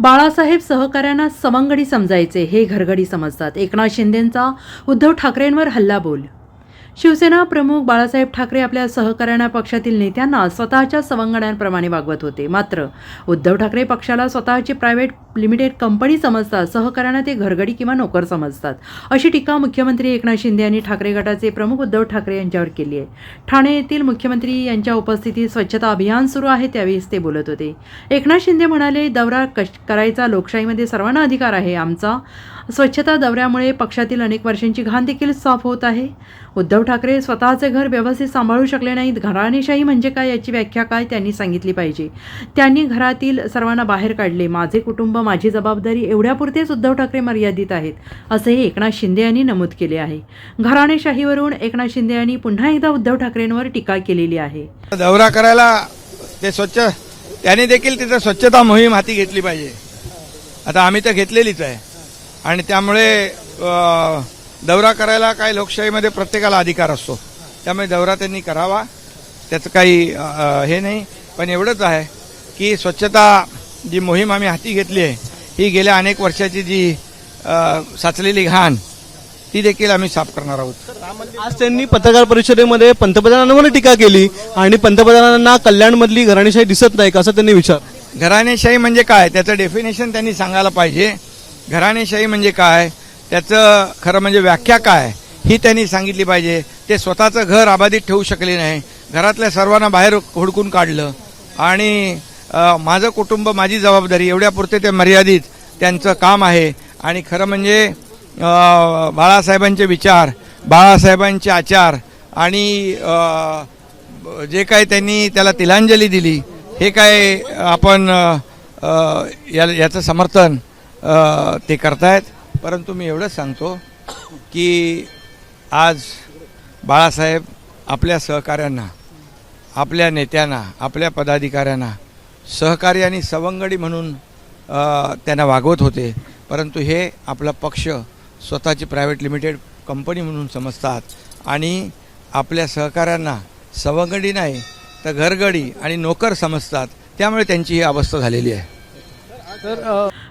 बाळासाहेब सहकाऱ्यांना समंगडी समजायचे हे घरगडी समजतात. एकनाथ शिंदेंचा उद्धव ठाकरेंवर हल्ला बोल शिवसेना प्रमुख बाळासाहेब ठाकरे आपल्या सहकाऱ्यांना पक्षातील नेत्यांना स्वतःच्या सवंगड्यांप्रमाणे वागवत होते. मात्र उद्धव ठाकरे पक्षाला स्वतःची प्रायव्हेट लिमिटेड कंपनी समजतात सहकाऱ्यांना ते घरगडी किंवा नोकर समजतात अशी टीका मुख्यमंत्री एकनाथ शिंदे यांनी ठाकरे गटाचे प्रमुख उद्धव ठाकरे यांच्यावर केली आहे. ठाणे येथील मुख्यमंत्री यांच्या उपस्थितीत स्वच्छता अभियान सुरू आहे त्यावेळेस ते बोलत होते. एकनाथ शिंदे म्हणाले दौरा कश करायचा लोकशाहीमध्ये सर्वांना अधिकार आहे. आमचा स्वच्छता दौऱ्यामुळे पक्षातील अनेक वर्षांची घाण देखील साफ होत आहे. उद्धव ठाकरे स्वतःचे घर व्यवस्थित सांभाळू शकले नाहीत. घराणेशाही म्हणजे काय याची व्याख्या काय त्यांनी सांगितली पाहिजे. त्यांनी घरातील सर्वांना बाहेर काढले. माझे कुटुंब माझी जबाबदारी एवढ्यापुरतेच उद्धव ठाकरे मर्यादित आहेत असेही एकनाथ शिंदे यांनी नमूद केले आहे. घराणेशाहीवरून एकनाथ शिंदे यांनी पुन्हा एकदा उद्धव ठाकरेंवर टीका केलेली आहे. दौरा करायला ते स्वच्छ त्यांनी देखील तिथं स्वच्छता मोहीम हाती घेतली पाहिजे. आता आम्ही तर घेतलेलीच आहे. आणि त्यामुळे दौरा करायला काय लोकशाहीमध्ये प्रत्येकाला अधिकार असतो. त्यामुळे दौरा त्यांनी करावा. त्याचं काही हे नाही. पण एवढंच आहे की स्वच्छता जी मोहीम आम्ही हाती घेतली आहे ही गेल्या अनेक वर्षाची जी साचलेली घाण ती देखील आम्ही साफ करणार आहोत. आज त्यांनी पत्रकार परिषदेमध्ये पंतप्रधानांवर टीका केली आणि पंतप्रधानांना कल्याणमधली घराणेशाही दिसत नाही का असं त्यांनी विचार घराणेशाही म्हणजे काय? त्याचं डेफिनेशन त्यांनी सांगायला पाहिजे. घराणेशाही म्हणजे काय? त्याचं खरं म्हणजे व्याख्या काय? ही त्यांनी सांगितली पाहिजे. ते स्वतःचं घर अबाधित ठेवू शकले नाही. घरातल्या सर्वांना बाहेर हुडकून काढलं. आणि माझं कुटुंब माझी जबाबदारी एवढ्यापुरते ते मर्यादित त्यांचं काम आहे. आणि खरं म्हणजे बाळासाहेबांचे विचार बाळासाहेबांचे आचार आणि जे काय त्यांनी त्याला तिलांजली दिली हे काय आपण याचं समर्थन ते करतायत. परंतु मी एवढंच सांगतो की आज बाळासाहेब आपल्या सहकाऱ्यांना आपल्या नेत्यांना आपल्या पदाधिकाऱ्यांना सहकारी आणि सवंगडी म्हणून त्यांना वागवत होते. परंतु हे आपला पक्ष स्वतःची प्रायव्हेट लिमिटेड कंपनी म्हणून समजतात आणि आपल्या सहकाऱ्यांना सवंगडी नाही तर घरगडी आणि नोकर समजतात. त्यामुळे त्यांची ही अवस्था झालेली आहे. तर